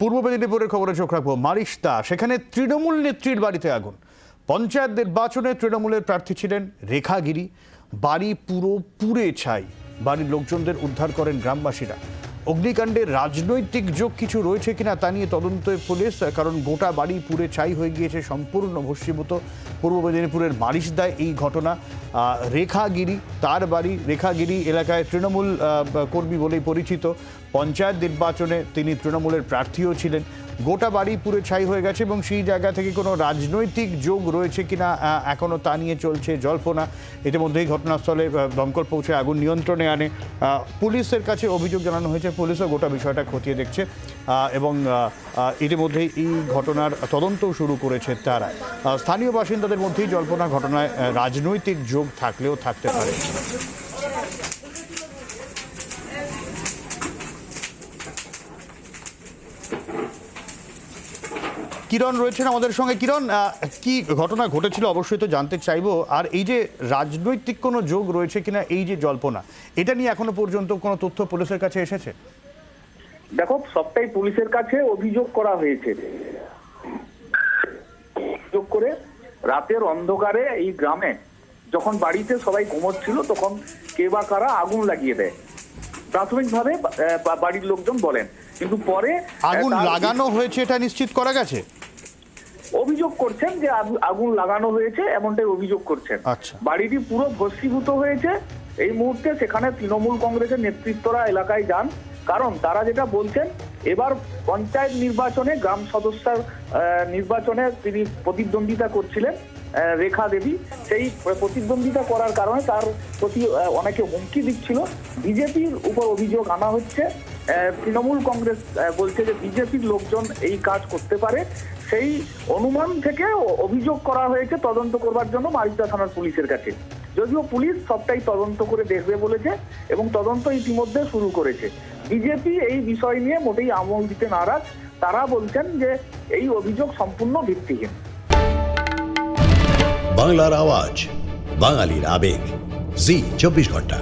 পূর্ব মেদিনীপুরের খবরে চোখ রাখব মারিস্তা সেখানে তৃণমূল নেত্রীর বাড়িতে আগুন। পঞ্চায়েত নির্বাচনে তৃণমূলের প্রার্থী ছিলেন রেখাগিরি। বাড়ি পুরো পুড়ে ছাই। বাড়ির লোকজনদের উদ্ধার করেন গ্রামবাসীরা। অগ্নিকাণ্ডে রাজনৈতিক যোগ কিছু রয়েছে কিনা তা নিয়ে তদন্তে পুলিশ, কারণ গোটা বাড়ি পুড়ে ছাই হয়ে গিয়েছে সম্পূর্ণ ভস্মীভূত। পূর্ব মেদিনীপুরের মারিসদায় এই ঘটনা। রেখাগিরি, তার বাড়ি রেখাগিরি এলাকায় তৃণমূল কর্মী বলেই পরিচিত। পঞ্চায়েত নির্বাচনে তিনি তৃণমূলের প্রার্থীও ছিলেন। গোটা বাড়ি পুরে ছাই হয়ে গেছে এবং সেই জায়গা থেকে কোনো রাজনৈতিক যোগ রয়েছে কিনা এখনও তা নিয়ে চলছে জল্পনা। ইতিমধ্যেই ঘটনাস্থলে দমকল পৌঁছে আগুন নিয়ন্ত্রণে আনে। পুলিশের কাছে অভিযোগ জানানো হয়েছে, পুলিশও গোটা বিষয়টা খতিয়ে দেখছে। এবং ইতিমধ্যেই এই ঘটনার তদন্তও শুরু করেছে তারা। স্থানীয় বাসিন্দাদের মধ্যেই জল্পনা, ঘটনায় রাজনৈতিক যোগ থাকলেও থাকতে পারে। কিরণ রয়েছেন আমাদের সঙ্গে। কিরণ কি ঘটনা ঘটেছিল অবশ্যই তো জানতে চাইব। আর এই যে রাজনৈতিক কোনো যোগ রয়েছে কিনা এই যে জল্পনা এটা নিয়ে এখনও পর্যন্ত কোনো তথ্য পুলিশের কাছে এসেছে? দেখো সবটাই পুলিশের কাছে অভিযোগ করা হয়েছে। অভিযোগ করে রাতের অন্ধকারে এই গ্রামে যখন বাড়িতে সবাই ঘুমোচ্ছিল তখন কে বা কারা আগুন লাগিয়ে দেয়। প্রাথমিকভাবে বাড়ির লোকজন বলেন। কিন্তু পরে আগুন লাগানো হয়েছে এটা নিশ্চিত করা গেছে? অভিযোগ করছেন যে আগু- আগুন লাগানো হয়েছে এমনটাই অভিযোগ করছেন। আচ্ছা। বাড়িটি পুরো ভস্মীভূত হয়েছে। এই মুহূর্তে সেখানে তৃণমূল কংগ্রেসের নেতৃত্বরা এলাকায় যান। কারণ তারা যেটা বলছেন এবার পঞ্চায়েত নির্বাচনে গ্রাম সদস্যার নির্বাচনে তিনি প্রতিদ্বন্দ্বিতা করছিলেন রেখা দেবী। সেই প্রতিদ্বন্দ্বিতা করার কারণে তার প্রতি অনেকে হুমকি দিচ্ছিল। বিজেপির উপর অভিযোগ আনা হচ্ছে। তৃণমূল কংগ্রেস বলছে যে বিজেপির লোকজন এই কাজ করতে পারে। সেই অনুমান থেকে অভিযোগ করা হয়েছে তদন্ত করবার জন্য মারিদা থানার পুলিশের কাছে। যদিও পুলিশ সবটাই তদন্ত করে দেখবে বলেছে এবং তদন্ত ইতিমধ্যে শুরু করেছে। বিজেপি এই বিষয় নিয়ে মোটেই আমল দিতে নারাজ। তারা বলছেন যে এই অভিযোগ সম্পূর্ণ ভিত্তিহীন। বাংলার আওয়াজ, বাঙালির আবেগ। জি, চব্বিশ ঘণ্টা।